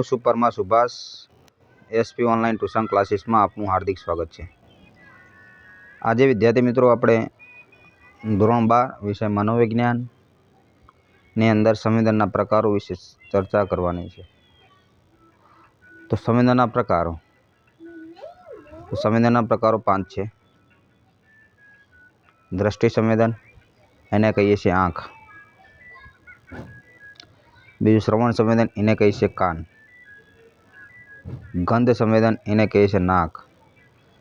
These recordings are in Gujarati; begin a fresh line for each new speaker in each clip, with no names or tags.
હું સુપરમાં સુભાષ એસપી ઓનલાઈન ટ્યુશન ક્લાસીસમાં આપનું હાર્દિક સ્વાગત છે. આજે વિદ્યાર્થી મિત્રો આપણે ધોરણ બાર વિષય મનોવિજ્ઞાનની અંદર સંવેદનના પ્રકારો વિશે ચર્ચા કરવાની છે. તો સંવેદનના પ્રકારો. તો સંવેદનના પ્રકારો પાંચ છે. દ્રષ્ટિ સંવેદન, એને કહીએ છીએ આંખ. બીજું શ્રવણ સંવેદન, એને કહીએ છીએ કાન. ગંધ સંવેદન એને કહે છે નાક.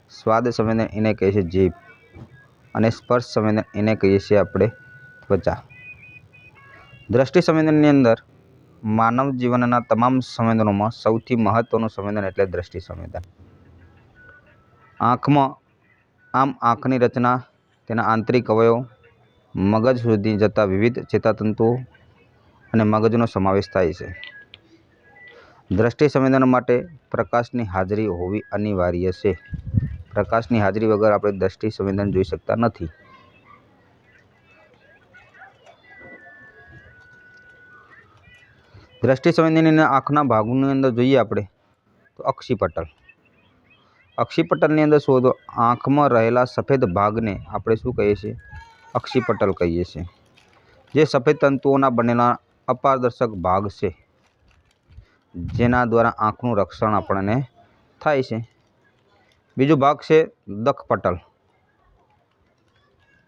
સ્વાદ સંવેદન એને કહે છે જીભ. અને સ્પર્શ સંવેદન એને કહીએ છીએ આપણે ત્વચા. દ્રષ્ટિ સંવેદનની અંદર માનવ જીવનના તમામ સંવેદનોમાં સૌથી મહત્ત્વનું સંવેદન એટલે દ્રષ્ટિ સંવેદન. આંખમાં આમ આંખની રચના, તેના આંતરિક અવયવ, મગજ સુધી જતા વિવિધ ચેતાતંતુઓ અને મગજનો સમાવેશ થાય છે. દ્રષ્ટિ સંવેદન માટે પ્રકાશની હાજરી હોવી અનિવાર્ય છે. પ્રકાશની હાજરી વગર આપણે દ્રષ્ટિ સંવેદન જોઈ શકતા નથી. દ્રષ્ટિ સંવેદનની આંખના ભાગોની અંદર જોઈએ આપણે તો અક્ષિપટલ અક્ષિપટલની અંદર શોધો, આંખમાં રહેલા સફેદ ભાગને આપણે શું કહીએ છીએ? અક્ષિપટલ કહીએ છીએ. જે સફેદ તંતુઓના બનેલા અપારદર્શક ભાગ છે. જેના દ્વારા આંખનું રક્ષણ આપણને થાય છે. બીજો ભાગ છે દખપટલ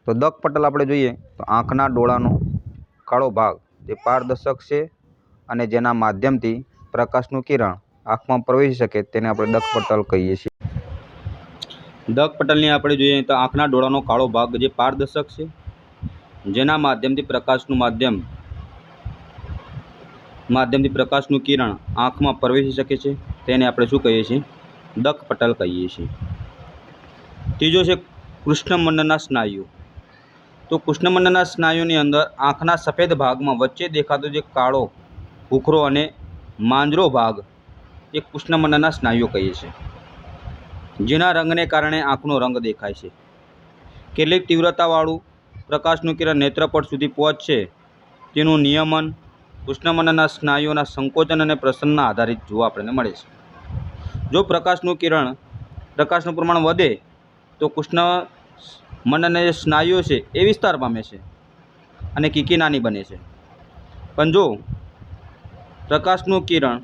તો દખપટલ આપણે જોઈએ તો આંખના ડોળાનો કાળો ભાગ જે પારદર્શક છે અને જેના માધ્યમથી પ્રકાશનું કિરણ આંખમાં પ્રવેશી શકે તેને આપણે દખપટલ કહીએ છીએ. દખપટલની આપણે જોઈએ તો આંખના ડોળાનો કાળો ભાગ જે પારદર્શક છે, જેના માધ્યમથી પ્રકાશનું માધ્યમ માધ્યમથી પ્રકાશનું કિરણ આંખમાં પ્રવેશી શકે છે, તેને આપણે શું કહીએ છીએ? દખપટલ કહીએ છીએ. ત્રીજો છે કૃષ્ણમંડળના સ્નાયુ તો કૃષ્ણમંડળના સ્નાયુની અંદર આંખના સફેદ ભાગમાં વચ્ચે દેખાતો જે કાળો ભૂખરો અને માંજરો ભાગ, એ કૃષ્ણમંડળના સ્નાયુઓ કહીએ છીએ. જેના રંગને કારણે આંખનો રંગ દેખાય છે. કેટલીક તીવ્રતાવાળું પ્રકાશનું કિરણ નેત્રપટ સુધી પહોંચશે. તેનું નિયમન કૃષ્ણમંડળના સ્નાયુઓના સંકોચન અને પ્રસન્નના આધારિત જોવા આપણને મળે છે. જો પ્રકાશનું કિરણ પ્રકાશનું પ્રમાણ વધે, તો કૃષ્ણ મનના જે સ્નાયુઓ છે એ વિસ્તાર પામે છે અને કીકી નાની બને છે. પણ જો પ્રકાશનું કિરણ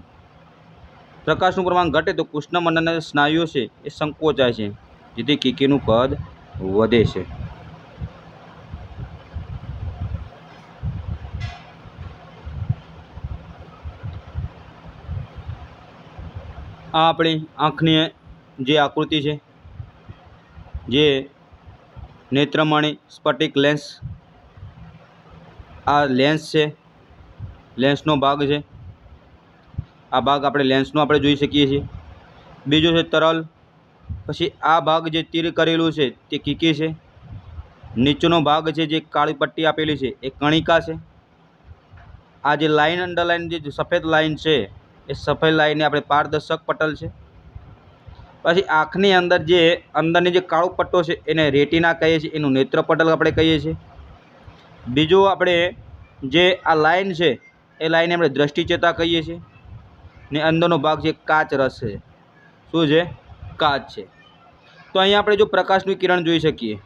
પ્રકાશનું પ્રમાણ ઘટે, તો કૃષ્ણમંડળના મનના સ્નાયુઓ છે એ સંકોચાય છે, જેથી કીકીનું કદ વધે છે. આ આપણી આંખની જે આકૃતિ છે, જે નેત્રમણી સ્ફટિક લેન્સ આ લેન્સ છે લેન્સનો ભાગ છે. આ ભાગ આપણે લેન્સનો આપણે જોઈ શકીએ છીએ. બીજો છે તરલ, પછી આ ભાગ જે તીર કરેલું છે તે કીકી છે. નીચેનો ભાગ છે જે કાળી પટ્ટી આપેલી છે, એ કણિકા છે. આ જે લાઈન અંડરલાઇન જે સફેદ લાઇન છે એ સફેદ લાઈને આપણે પારદર્શક પટલ છે. પછી આંખની અંદર જે, અંદરની જે કાળો પટ્ટો છે, એને રેટિના કહીએ છીએ, એનું નેત્ર પટલ આપણે કહીએ છીએ. બીજું આપણે જે આ લાઈન છે, એ લાઈને આપણે દ્રષ્ટિચેતા કહીએ છીએ. ને અંદરનો ભાગ છે, કાચ રસ છે. શું છે? કાચ છે. તો અહીંયા આપણે જો પ્રકાશનું કિરણ જોઈ શકીએ,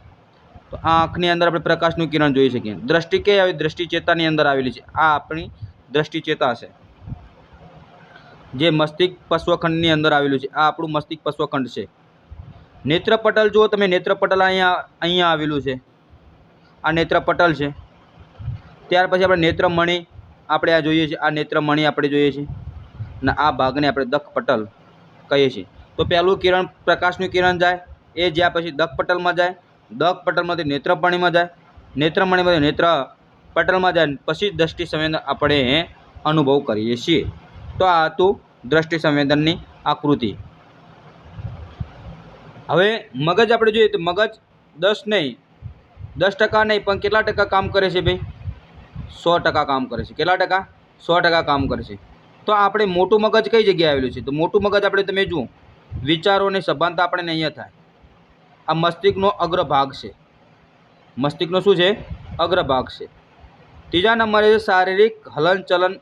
તો આંખની અંદર આપણે પ્રકાશનું કિરણ જોઈ શકીએ. દ્રષ્ટિ કઈ આવી? દ્રષ્ટિચેતાની અંદર આવેલી છે. આ આપણી દ્રષ્ટિચેતા છે. જે મસ્તિષ્ક પશ્વખંડની અંદર આવેલું છે. આ આપણું મસ્તિષ્ક પશ્વખંડ છે. નેત્રપટલ, જુઓ તમે, નેત્રપટલ અહીંયા અહીંયા આવેલું છે. આ નેત્રપટલ છે. ત્યાર પછી આપણે નેત્રમણી આપણે આ જોઈએ છીએ આ નેત્રમણી આપણે જોઈએ છીએ અને આ ભાગને આપણે દખપટલ કહીએ છીએ. તો પહેલું કિરણ પ્રકાશનું કિરણ જાય. એ જ્યાં પછી દખપટલમાં જાય. દખપટલમાંથી નેત્રપણીમાં જાય. નેત્રમણીમાંથી નેત્ર પટલમાં જાય. પછી દ્રષ્ટિ સંવેદન આપણે અનુભવ કરીએ છીએ. તો આ હતું દ્રષ્ટિ સંવેદનની આકૃતિ. હવે મગજ આપણે જોઈએ તો મગજ દસ નહીં, દસ ટકા નહીં, પણ કેટલા ટકા કામ કરે છે ભાઈ? સો ટકા કામ કરે છે. કેટલા ટકા? સો ટકા કામ કરે છે. તો આપણે મોટું મગજ કઈ જગ્યાએ આવેલું છે? તો મોટું મગજ આપણે તમે જુઓ વિચારોની સભાનતા આપણને અહીંયા થાય. આ મસ્તિષ્કનો અગ્રભાગ છે. મસ્તિષ્કનો શું છે? અગ્રભાગ છે. ત્રીજા નંબરે શારીરિક હલનચલન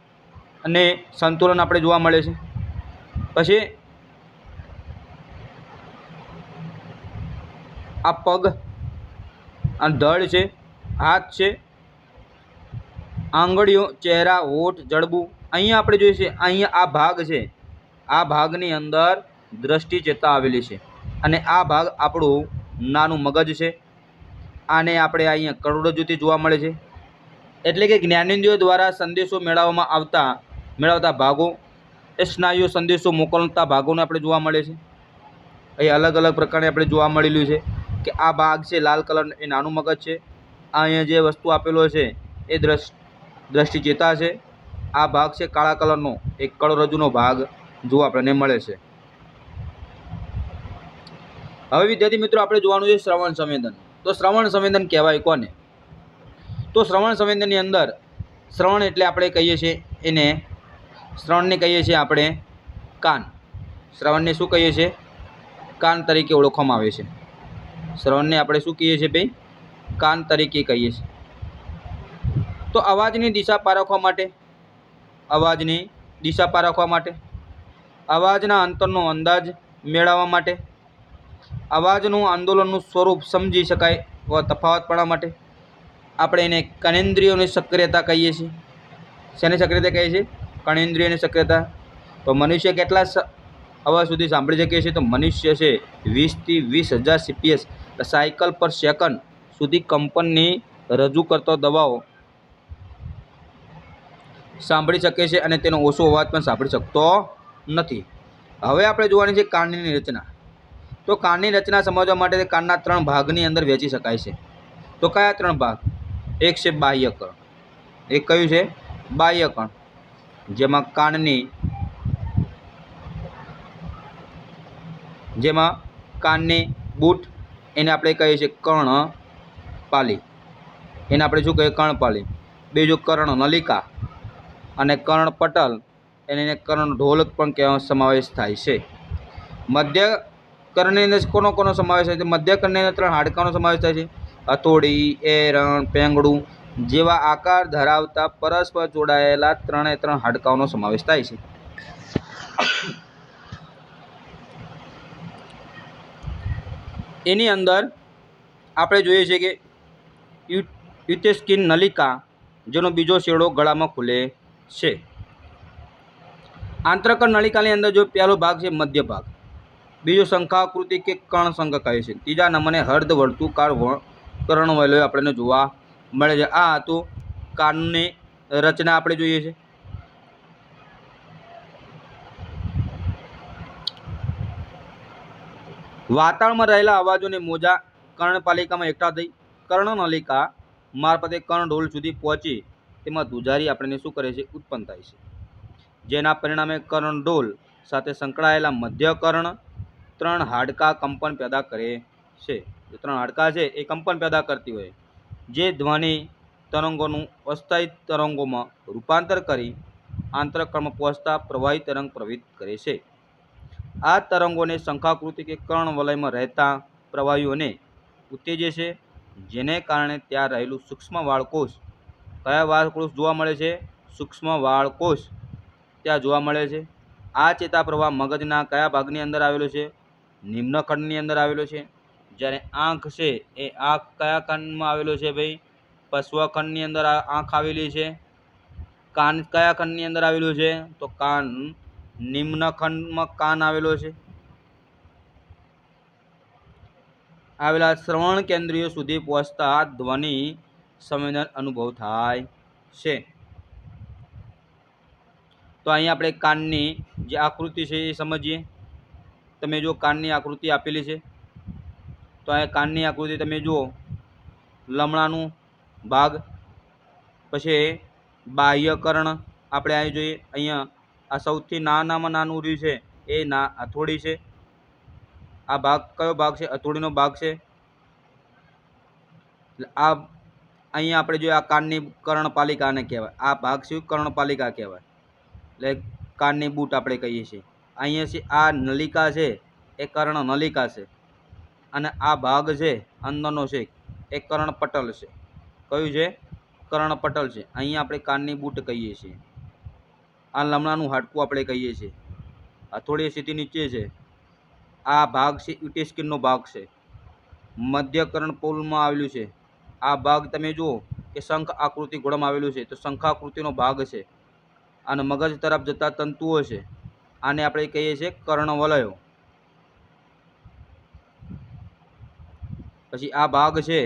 અને સંતુલન આપણે જોવા મળે છે. પછી આ પગ આ ધડ છે, હાથ છે, આંગળીઓ, ચહેરા, હોઠ, જડબું, અહીંયા આપણે જોઈએ છે અહીંયા આ ભાગ છે. આ ભાગની અંદર દ્રષ્ટિ ચેતા આવેલી છે અને આ ભાગ આપણું નાનું મગજ છે. આને આપણે અહીંયા કરોડરજ્જુથી જોવા મળે છે. એટલે કે જ્ઞાનેન્દ્રિયો દ્વારા સંદેશો મેળવવામાં આવતા, મેળવતા ભાગો એ સ્નાયુઓ સંદેશો મોકલતા ભાગોને આપણે જોવા મળે છે. અહીં અલગ અલગ પ્રકારે આપણે જોવા મળેલું છે કે આ ભાગ છે લાલ કલર એ નાનું મગજ છે. આ અહીંયા જે વસ્તુ આપેલો છે એ દ્રષ્ટિ દ્રષ્ટિ ચેતા છે. આ ભાગ છે કાળા કલરનો, એક કળરજુનો ભાગ જોવા આપણને મળે છે. હવે વિદ્યાર્થી મિત્રો આપણે જોવાનું છે શ્રવણ સંવેદન. તો શ્રવણ સંવેદન કહેવાય કોને? તો શ્રવણ સંવેદનની અંદર શ્રવણ એટલે આપણે કહીએ છીએ એને શ્રવણને કહીએ છીએ આપણે કાન. શ્રવણને શું કહીએ છીએ? કાન તરીકે ઓળખવામાં આવે છે. શ્રવણને આપણે શું કહીએ છીએ ભાઈ? કાન તરીકે કહીએ છીએ. તો અવાજની દિશા પારખવા માટે, અવાજની દિશા પારખવા માટે, અવાજના અંતરનો અંદાજ મેળવવા માટે, અવાજનું આંદોલનનું સ્વરૂપ સમજી શકાય એવા તફાવતપણા માટે આપણે એને કનેન્દ્રિયોની સક્રિયતા કહીએ છીએ. શેની સક્રિયતા કહીએ છીએ? કણેન્દ્રિયોની શક્યતા. તો મનુષ્ય કેટલા અવાજ સુધી સાંભળી શકીએ છીએ તો મનુષ્ય છે વીસથી વીસ હજાર સીપીએસ સાયકલ પર સેકન્ડ સુધી કંપનની રજૂ કરતો દવાઓ સાંભળી શકે છે અને તેનો ઓછો અવાજ પણ સાંભળી શકતો નથી. હવે આપણે જોવાની છે કાનની રચના. તો કાનની રચના સમજવા માટે કાનના ત્રણ ભાગની અંદર વહેંચી શકાય છે. તો કયા ત્રણ ભાગ? એક છે બાહ્યકણ. એક કયું છે? બાહ્યકણ. જેમાં કાનની જેમાં કાનની બૂટ, એને આપણે કહીએ છીએ કર્ણપાલી. એને આપણે શું કહીએ? કર્ણપાલી. બીજું કર્ણ નલિકા અને કર્ણપટલ, એને કર્ણ ઢોલક પણ કહેવાનો સમાવેશ થાય છે. મધ્ય કર્ણની અંદર કોનો કોનો સમાવેશ થાય છે? મધ્ય કર્ણની અંદર ત્રણ હાડકાનો સમાવેશ થાય છે. હથોડી, એરણ, પેંગડું જેવા આકાર ધરાવતા પરસ્પર જોડાયેલા ત્રણે ત્રણ હાડકાઓનો સમાવેશ થાય છે. એની અંદર આપણે જોઈએ છીએ કે યુટેસ્કિન નલિકા, જેનો બીજો શેડો ગળામાં ખુલે છે. આંતરકણ નલિકાની અંદર જો પહેલો ભાગ છે મધ્ય ભાગ. બીજો શંખાકૃતિ કે કણ શંખ કહે છે. ત્રીજા નંબરને હર્ધ કરણ કર્ણવલય આપણને જોવા મળે છે. આ હતું કાનૂની રચના આપણે જોઈએ છે. વાતાવરણમાં રહેલા અવાજોને મોજા કર્ણપાલિકામાં એકઠા થઈ. કર્ણનલિકા મારફતે કર્ણઢોલ સુધી પહોંચી. તેમાં ધુજારી આપણને શું કરે છે? ઉત્પન્ન થાય છે. જેના પરિણામે કર્ણઢોલ સાથે સંકળાયેલા મધ્ય કર્ણ ત્રણ હાડકાં કંપન પેદા કરે છે. જે ત્રણ હાડકાં છે, એ કંપન પેદા કરતી હોય. જે ધ્વનિ તરંગોનું અસ્થાયી તરંગોમાં રૂપાંતર કરી આંતરકર્ણમાં પહોંચતા પ્રવાહી તરંગ પ્રવિત કરે છે. આ તરંગોને શંખાકૃતિ કે કર્ણ વલયમાં રહેતા પ્રવાહીઓને ઉત્તેજે છે, જેને કારણે ત્યાં રહેલું સૂક્ષ્મ વાળકોષ કયા વાળકોષ જોવા મળે છે? સૂક્ષ્મ વાળકોષ ત્યાં જોવા મળે છે. આ ચેતા પ્રવાહ મગજના કયા ભાગની અંદર આવેલો છે? નિમ્નખંડની અંદર આવેલો છે. જ્યારે આંખ છે એ આંખ કયા ખંડમાં આવેલો છે ભાઈ? પશ્વખંડની અંદર આંખ આવેલી છે. કાન કયા ખંડની અંદર આવેલું છે? તો કાન નિમ્ન ખંડમાં કાન આવેલો છે. આવેલા શ્રવણ કેન્દ્રિયો સુધી પહોંચતા ધ્વનિ સંવેદન અનુભવ થાય છે. તો અહીં આપણે કાનની જે આકૃતિ છે એ સમજીએ. તમે જો કાનની આકૃતિ આપેલી છે. તો અહીંયા કાનની આકૃતિ તમે જુઓ. લમણાનું ભાગ, પછી બાહ્યકર્ણ આપણે અહીં જોઈએ. અહીંયા આ સૌથી નાનામાં નાનું રહ્યું છે. એ ના, હથોડી છે. આ ભાગ કયો ભાગ છે? હથોડીનો ભાગ છે. આ અહીંયા આપણે જોઈએ આ કાનની કર્ણપાલિકાને કહેવાય. આ ભાગ શું કર્ણપાલિકા કહેવાય. એટલે કાનની બૂટ આપણે કહીએ છીએ. અહીંયા છે આ નલિકા છે, એ કર્ણ નલિકા છે. અને આ ભાગ છે અંદરનો છે. એ કર્ણપટલ છે. કયું છે? કર્ણપટલ છે. અહીંયા આપણે કાનની બૂટ કહીએ છીએ. આ લમણાનું હાડકું આપણે કહીએ છીએ. હથોડી સીધી નીચે છે. આ ભાગ છે યુટી સ્કિનનો ભાગ છે. મધ્યકરણ પોલમાં આવેલું છે. આ ભાગ તમે જુઓ કે શંખ આકૃતિ ગોળામાં આવેલું છે. તો શંખાકૃતિનો ભાગ છે. અને મગજ તરફ જતા તંતુઓ છે. આને આપણે કહીએ છીએ કર્ણવલયો. પછી આ ભાગ છે,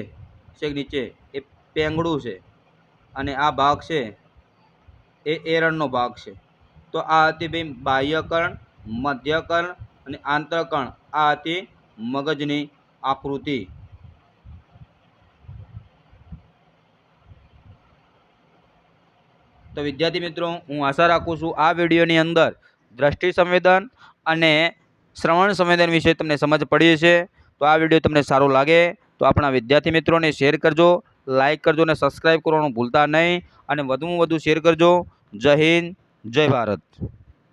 છેક નીચે, એ પેંગડું છે. અને આ ભાગ છે, એ એરણનો ભાગ છે. તો આ હતી બે બાહ્યકર્ણ મધ્યકર્ણ અને આંતરકર્ણ આ હતી મગજની આકૃતિ. તો વિદ્યાર્થી મિત્રો, હું આશા રાખું છું આ વિડીયોની અંદર દ્રષ્ટિ સંવેદન અને શ્રવણ સંવેદન વિશે તમને સમજ પડી છે આ વીડિયો તમને સારો લાગે તો આપણા વિદ્યાર્થી મિત્રોને શેર કરજો લાઇક કરજો અને સબસ્ક્રાઈબ કરવાનું ભૂલતા નહીં. અને વધુમાં વધુ શેર કરજો. જય હિન્દ, જય ભારત.